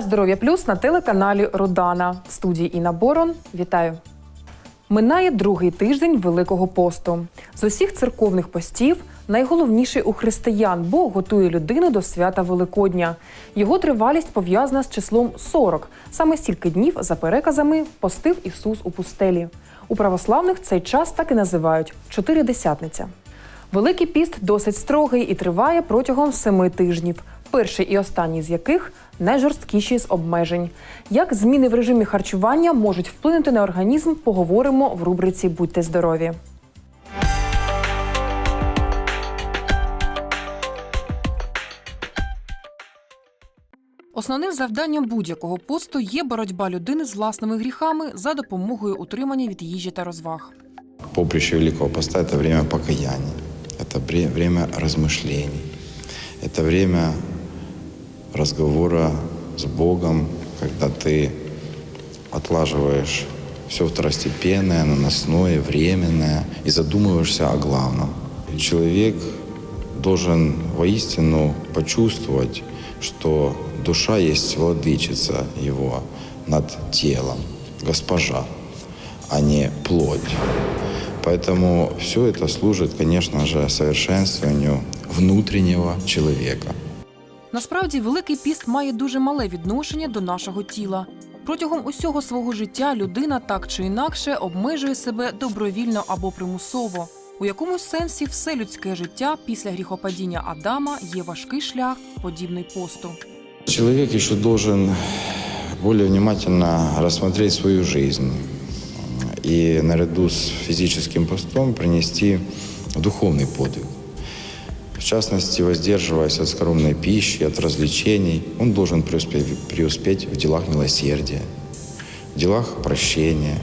Здоров'я плюс на телеканалі Родана. В студії Інна Борон. Вітаю. Минає другий тиждень Великого посту. З усіх церковних постів найголовніший у християн, бо готує людину до свята Великодня. Його тривалість пов'язана з числом 40. Саме стільки днів, за переказами, постив Ісус у пустелі. У православних цей час так і називають чотиридесятниця. Великий піст досить строгий і триває протягом семи тижнів Перший і останній з яких найжорсткіші з обмежень. Як зміни в режимі харчування можуть вплинути на організм, поговоримо в рубриці Будьте здорові. Основним завданням будь-якого посту є боротьба людини з власними гріхами за допомогою утримання від їжі та розваг. Поприще Великого Поста – это время покаяния, это бре- время размышлений, это время разговора с Богом, когда ты отлаживаешь все второстепенное, наносное, временное и задумываешься о главном. Человек должен воистину почувствовать, что душа есть владычица его над телом, госпожа, а не плоть. Поэтому все это служит, конечно же, совершенствованию внутреннего человека. Насправді, Великий піст має дуже мале відношення до нашого тіла. Протягом усього свого життя людина так чи інакше обмежує себе добровільно або примусово. У якомусь сенсі все людське життя після гріхопадіння Адама є важкий шлях, подібний посту. Человек еще должен более внимательно рассмотреть свою жизнь и наряду с физическим постом принести духовный подвиг. Частности, воздерживаясь от скоромной пищи, от развлечений, он должен преуспеть, в делах милосердия, в делах прощения.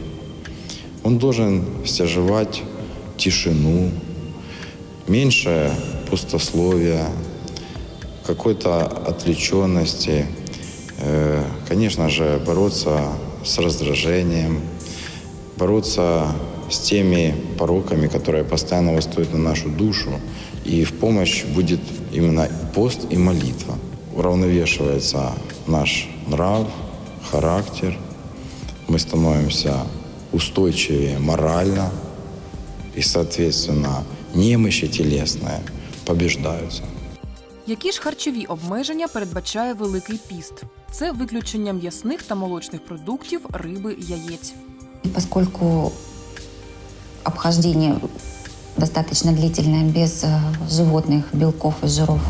Он должен стяжевать тишину, меньше пустословия, какой-то отвлеченности, э, конечно же, бороться с раздражением, бороться с теми пороками, которые постоянно восстают на нашу душу. И в помощь будет именно пост и молитва. Уравновешивается наш нрав, характер. Мы становимся устойчивее морально. И, соответственно, немощи телесные побеждаются. Які ж харчові обмеження передбачає Великий піст? Це виключення м'ясних та молочних продуктів, риби, яєць. Поскольку обхождение достаточно длительное без э, животных белков и жиров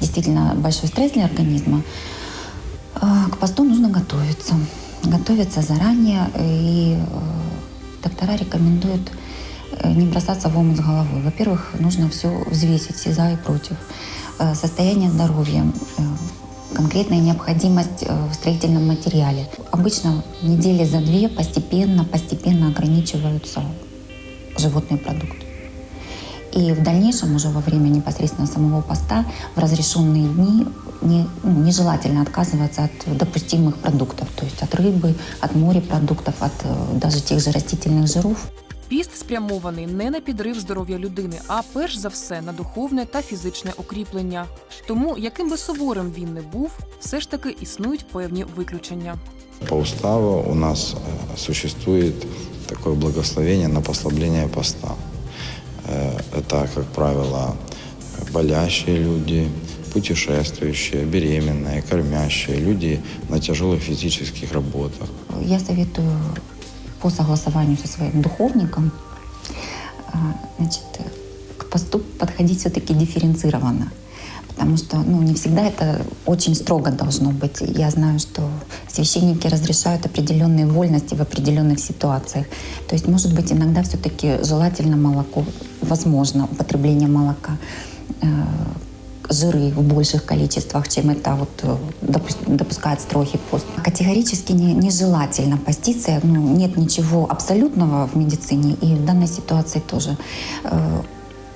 действительно большой стресс для организма, э, к посту нужно готовиться. Готовиться заранее, и э, доктора рекомендуют э, не бросаться в омут с головой. Во-первых, нужно все взвесить, все за и против. Состояние здоровья, конкретная необходимость в строительном материале. Обычно недели за две постепенно, постепенно ограничиваются животные продукты. И в дальнейшем, уже во время непосредственно самого поста, в разрешенные дни не, ну, нежелательно отказываться от допустимых продуктов, то есть от рыбы, от морепродуктов, от э, даже тех же растительных жиров. Піст спрямований не на підрив здоров'я людини, а перш за все на духовне та фізичне укріплення. Тому, яким би суворим він не був, все ж таки існують певні виключення. По уставу у нас э, существует такое благословение на послабление поста. Э, Это, как правило, болящие люди, путешествующие, беременные, кормящие, люди на тяжелых физических работах. Я советую по согласованию со своим духовником а, значит, к посту подходить все-таки дифференцированно. Потому что ну, не всегда это очень строго должно быть. Я знаю, что священники разрешают определенные вольности в определенных ситуациях. То есть, может быть, иногда все-таки желательно молоко, возможно, употребление молока, э, жиры в больших количествах, чем это вот э, допу- допускает строгий пост. Категорически не- нежелательно поститься. Ну, нет ничего абсолютного в медицине, и в данной ситуации тоже. Э,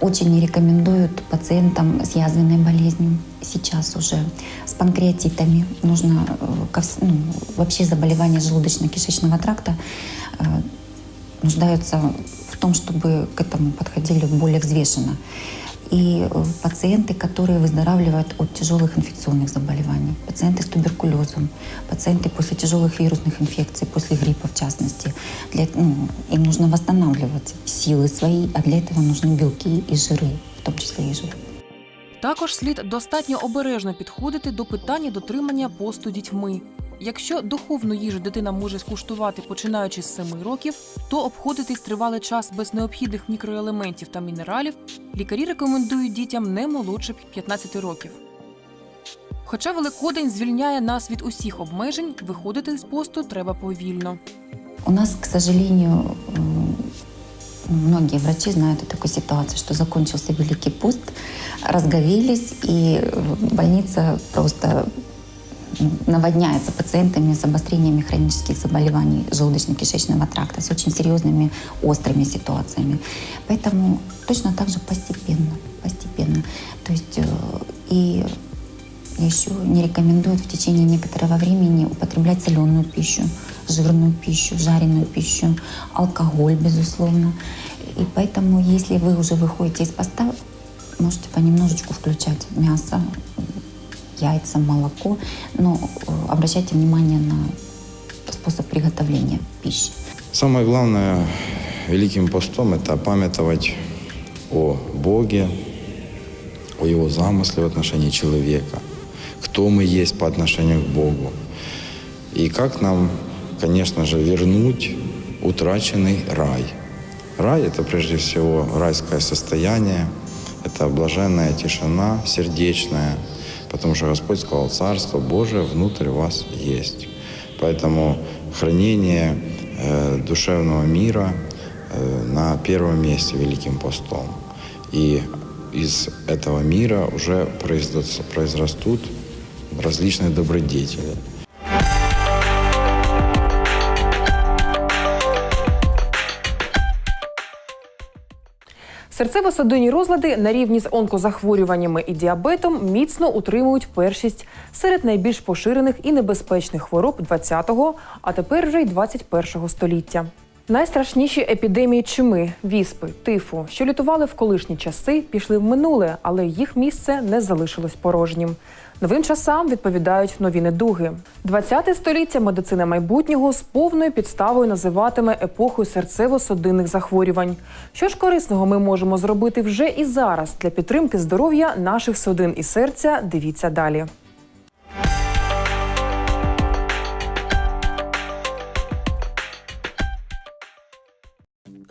Очень не рекомендуют пациентам с язвенной болезнью сейчас уже, с панкреатитами. Нужно э, ко вс- ну, вообще заболевания желудочно-кишечного тракта э, нуждаются в том, чтобы к этому подходили более взвешенно. и э, пациенты, которые выздоравливают от тяжелых инфекционных заболеваний, пациенты с туберкулезом, пациенты после тяжелых вирусных инфекций, после гриппа в частности. Для, ну, им нужно восстанавливать силы свои, а для этого нужны белки и жиры, в том числе и жиры. Також слід достатньо обережно підходити до питання дотримання посту дітьми. Якщо духовну їжу дитина може скуштувати починаючи з 7 років, то обходитись тривалий час без необхідних мікроелементів та мінералів лікарі рекомендують дітям не молодше 15 років. Хоча Великодень звільняє нас від усіх обмежень, виходити з посту треба повільно. У нас, к сожалению, многие врачи знают о такой ситуации, что закончился Великий пост, разговелись, и э, больница просто наводняется пациентами с обострениями хронических заболеваний желудочно-кишечного тракта, с очень серьезными острыми ситуациями. Поэтому точно так же постепенно, постепенно. То есть э, и еще не рекомендуют в течение некоторого времени употреблять соленую пищу, жирную пищу, жареную пищу, алкоголь, безусловно. И поэтому, если вы уже выходите из поста, можете понемножечку включать мясо, яйца, молоко, но э, обращайте внимание на способ приготовления пищи. Самое главное Великим постом – это памятовать о Боге, о Его замысле в отношении человека, кто мы есть по отношению к Богу. И как нам, конечно же, вернуть утраченный рай. Рай – это прежде всего райское состояние, это блаженная тишина сердечная, потому что Господь сказал, Царство Божие внутрь вас есть. Поэтому хранение э, душевного мира э, на первом месте Великим постом. И из этого мира уже произрастут, различные добродетели. Серцево-судинні розлади на рівні з онкозахворюваннями і діабетом міцно утримують першість серед найбільш поширених і небезпечних хвороб 20-го, а тепер вже й 21-го століття. Найстрашніші епідемії чуми, віспи, тифу, що лютували в колишні часи, пішли в минуле, але їх місце не залишилось порожнім. Новим часам відповідають нові недуги. 20 століття медицина майбутнього з повною підставою називатиме епохою серцево-судинних захворювань. Що ж корисного ми можемо зробити вже і зараз для підтримки здоров'я наших судин і серця? Дивіться далі.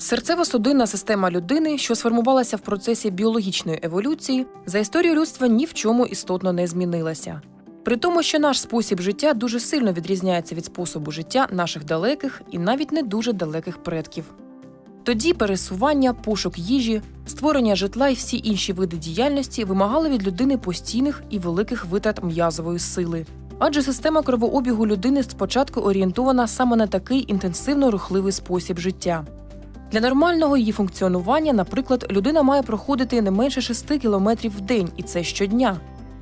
Серцево-судинна система людини, що сформувалася в процесі біологічної еволюції, за історію людства ні в чому істотно не змінилася. При тому, що наш спосіб життя дуже сильно відрізняється від способу життя наших далеких і навіть не дуже далеких предків. Тоді пересування, пошук їжі, створення житла і всі інші види діяльності вимагали від людини постійних і великих витрат м'язової сили. Адже система кровообігу людини спочатку орієнтована саме на такий інтенсивно рухливий спосіб життя. Для нормального її функціонування, наприклад, людина має проходити не менше 6 кілометрів в день, і це щодня.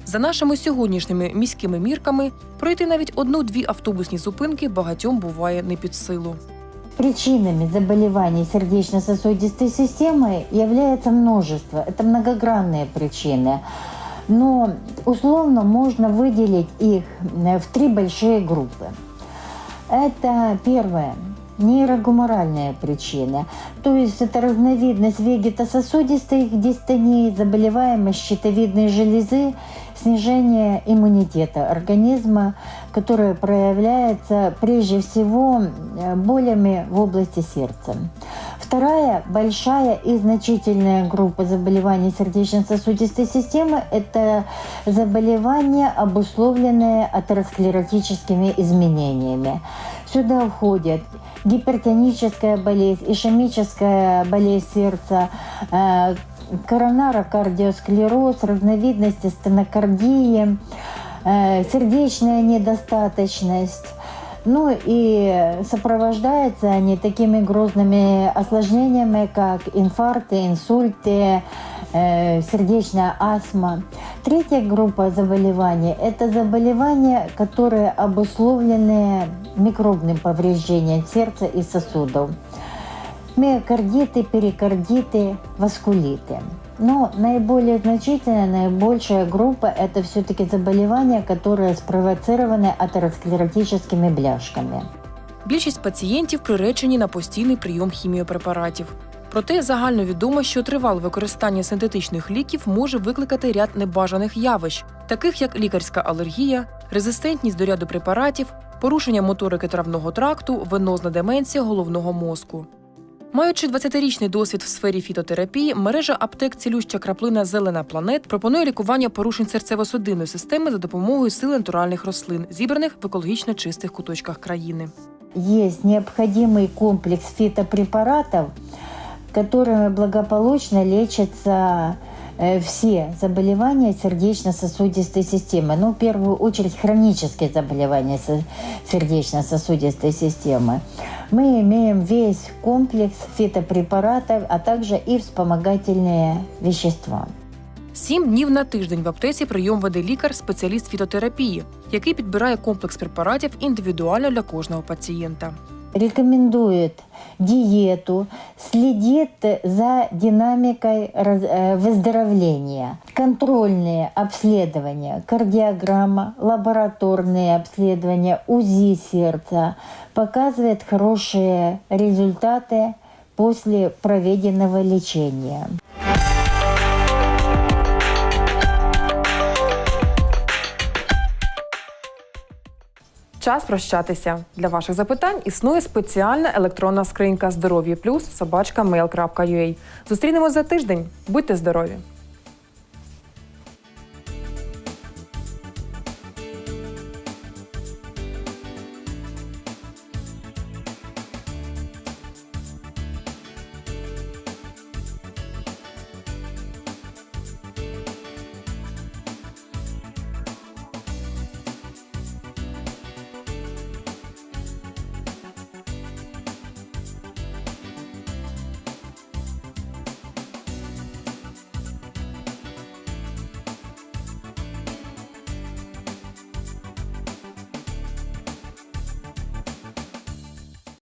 За нашими сьогоднішніми міськими мірками, пройти навіть одну-дві автобусні зупинки багатьом буває не під силу. Причинами заболеваний сердечно-сосудистой системы является множество. Это многогранные причины. Но условно можно выделить их э, в три большие группы. Это первое нейрогуморальные причины. То есть это разновидность вегетососудистой дистонии, заболеваемость щитовидной железы, снижение иммунитета организма, которое проявляется прежде всего э, болями в области сердца. Вторая большая и значительная группа заболеваний сердечно-сосудистой системы – это заболевания, обусловленные атеросклеротическими изменениями. Сюда входят гипертоническая болезнь, ишемическая болезнь сердца, э, коронарокардиосклероз, разновидности стенокардии, э, сердечная недостаточность. Ну и сопровождаются они такими грозными осложнениями, как инфаркты, инсульты, э, сердечная астма. Третья группа заболеваний – это заболевания, которые обусловлены микробным повреждением сердца и сосудов. Миокардиты, перикардиты, васкулиты. Но наиболее значительная, наибольшая группа – это все-таки заболевания, которые спровоцированы атеросклеротическими бляшками. Більшість пацієнтів приречені на постійний прийом хіміопрепаратів. Проте загальновідомо, що тривале використання синтетичних ліків може викликати ряд небажаних явищ, таких як лікарська алергія, резистентність до ряду препаратів, порушення моторики травного тракту, венозна деменція головного мозку. Маючи 20-річний досвід в сфері фітотерапії, мережа аптек цілюща краплина Зелена планет пропонує лікування порушень серцево-судинної системи за допомогою сил натуральних рослин, зібраних в екологічно чистих куточках країни. Есть необходимый комплекс фитопрепаратов, которыми благополучно лечатся э, все заболевания сердечно-сосудистой системы. Ну, в первую очередь, хронические заболевания се- сердечно-сосудистой системы. Мы имеем весь комплекс фитопрепаратов, а также и вспомогательные вещества. Сім днів на тиждень в аптеці прийом веде лікар, спеціаліст фітотерапії, який підбирає комплекс препаратів індивідуально для кожного пацієнта. Рекомендует диету, следит за динамикой э, выздоровления, контрольные обследования, кардиограмма, лабораторные обследования, УЗИ сердца показывает хорошие результаты после проведенного лечения. Час прощатися. Для ваших запитань існує спеціальна електронна скринька здоров'я плюс собачка. Зустрінемось за тиждень. Будьте здорові!